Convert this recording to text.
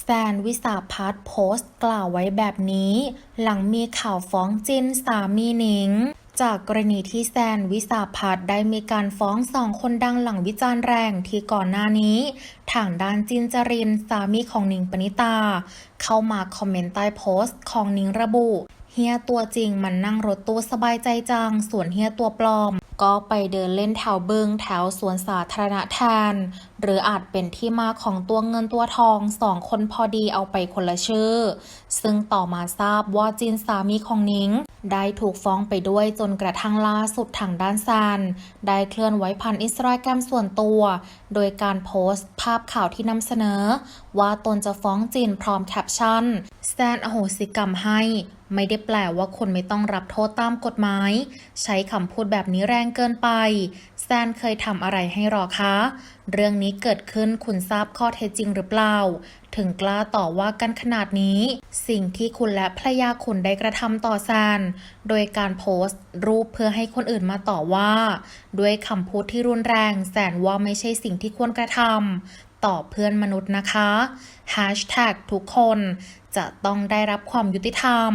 แซนวิสาพัฒน์โพสต์กล่าวไว้แบบนี้ หลังมีข่าวฟ้องจินสามีหนิงจากกรณีที่แซนวิสาพัฒน์ได้มีการฟ้องสองคนดังหลังวิจารณ์แรงที่ก่อนหน้านี้ ทางด้านจินจรินสามีของหนิงปณิตา เข้ามาคอมเมนต์ใต้โพสต์ของหนิงระบุ เฮียตัวจริงมันนั่งรถตู้สบายใจจัง ส่วนเฮียตัวปลอมก็ไปเดินเล่นแถวบึงแถวสวนสาธารณะแทน หรืออาจเป็นที่มาของตัวเงินตัวทองสองคนพอดีเอาไปคนละชื่อ ซึ่งต่อมาทราบว่าจินสามีของนิง ได้ถูกฟ้องไปด้วยจนกระทั่งล่าสุดทางด้านซานได้เคลื่อนไหวผ่านอินสตาแกรมส่วนตัว โดยการโพสต์ภาพข่าวที่นำเสนอ ว่าตนจะฟ้องจินพร้อมแคปชั่นแซนอโหสิกรรมให้ ไม่ได้แปลว่าคนไม่ต้องรับโทษตามกฎหมาย ใช้คำพูดแบบนี้แรงเกินไป แซนเคยทำอะไรให้หรอคะ เรื่องนี้เกิดขึ้นคุณทราบข้อเท็จจริงหรือเปล่า ถึงกล้าต่อว่ากันขนาดนี้ สิ่งที่คุณและภรรยาคุณได้กระทำต่อแซน โดยการโพสต์ รูปเพื่อให้คนอื่นมาต่อว่า ด้วยคำพูดที่รุนแรงแสนว่าไม่ใช่สิ่งที่ควรกระทำต่อเพื่อนมนุษย์นะคะ Hashtag ทุกคนจะต้องได้รับความยุติธรรม